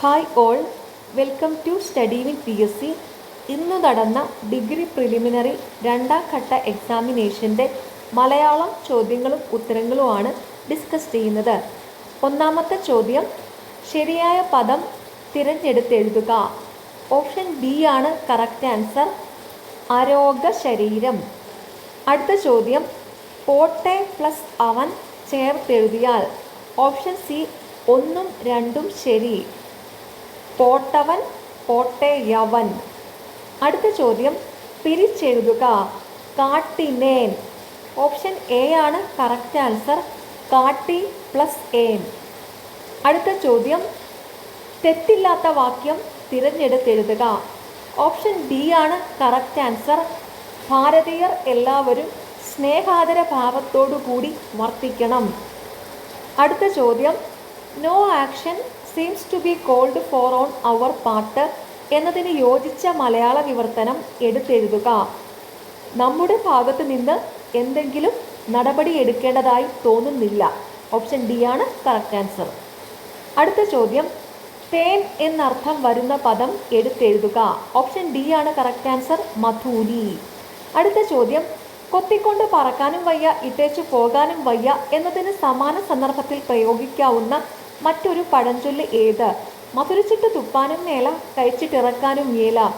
Hi all welcome to Study Win P S C ഇന്ന് നടന്ന degree preliminary രണ്ടാം ഘട്ട എക്സാമിനേഷന്റെ മലയാളം ചോദ്യങ്ങളും ഉത്തരങ്ങളുമാണ് ഡിസ്കസ് ചെയ്യുന്നത്. ഒന്നാമത്തെ ചോദ്യം ശരിയായ പദം തിരഞ്ഞെടുത്തെഴുതുക. ഓപ്ഷൻ ബി ആണ് കറക്റ്റ് ആൻസർ അരോഗ ശരീരം. അടുത്ത ചോദ്യം പോട്ടെ പ്ലസ് അവൻ ചേർത്തെഴുതിയാൽ. ഓപ്ഷൻ സി ഒന്നും രണ്ടും ശരി. പോട്ടവൻ പോട്ടയവൻ അടുത്ത ചോദ്യം പിരിച്ചെഴുതുക കാട്ടിനേൻ. ഓപ്ഷൻ എ ആണ് കറക്റ്റ് ആൻസർ കാട്ടി പ്ലസ് ഏൻ അടുത്ത ചോദ്യം തെറ്റില്ലാത്ത വാക്യം തിരഞ്ഞെടുത്തെഴുതുക. ഓപ്ഷൻ ഡി ആണ് കറക്റ്റ് ആൻസർ ഭാരതീയർ എല്ലാവരും സ്നേഹാദര ഭാവത്തോടു കൂടി വർത്തിക്കണം. അടുത്ത ചോദ്യം no action seems to be called for on our part എന്നതിന് യോജിച്ച മലയാള വിവർത്തനം എടുത്തെഴുതുക. നമ്മുടെ ഭാഗത്ത് നിന്ന് എന്തെങ്കിലും നടപടി എടുക്കേണ്ടതായി തോന്നുന്നില്ല. ഓപ്ഷൻ ഡി ആണ് കറക്റ്റ് ആൻസർ അടുത്ത ചോദ്യം തേൻ എന്നർത്ഥം വരുന്ന പദം എടുത്തെഴുതുക. ഓപ്ഷൻ ഡി ആണ് കറക്റ്റ് ആൻസർ മധൂനി അടുത്ത ചോദ്യം കൊത്തിക്കൊണ്ട് പറക്കാനും വയ്യ ഇട്ടേച്ചു പോകാനും വയ്യ എന്നതിന് സമാന സന്ദർഭത്തിൽ പ്രയോഗിക്കാവുന്ന മറ്റൊരു പഴഞ്ചൊല്ല് ഏത്? മധുരച്ചിട്ട് തുപ്പാനും മേല കഴിച്ചിട്ടിറക്കാനും മേല.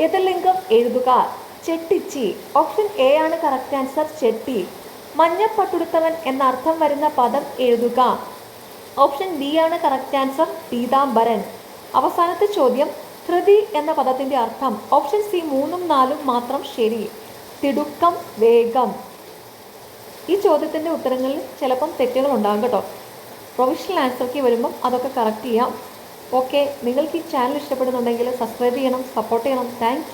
എതിർലിംഗം എഴുതുക ചെട്ടിച്ചി. ഓപ്ഷൻ എ ആണ് കറക്റ്റ് ആൻസർ ചെട്ടി. മഞ്ഞപ്പട്ടുടുത്തവൻ എന്നർത്ഥം വരുന്ന പദം എഴുതുക. ഓപ്ഷൻ ബി ആണ് കറക്റ്റ് ആൻസർ പീതാംബരൻ. അവസാനത്തെ ചോദ്യം ധൃതി എന്ന പദത്തിന്റെ അർത്ഥം. ഓപ്ഷൻ സി മൂന്നും നാലും മാത്രം ശരി. തിടുക്കം വേഗം. ഈ ചോദ്യത്തിന്റെ ഉത്തരങ്ങളിൽ ചിലപ്പം തെറ്റുകൾ ഉണ്ടാകും കേട്ടോ. പ്രൊവിഷണൽ ആൻസർക്ക് വരുമ്പം അതൊക്കെ കറക്റ്റ് ചെയ്യാം. ഓക്കെ നിങ്ങൾക്ക് ഈ ചാനൽ ഇഷ്ടപ്പെടുന്നുണ്ടെങ്കിൽ സബ്സ്ക്രൈബ് ചെയ്യണം സപ്പോർട്ട് ചെയ്യണം. താങ്ക്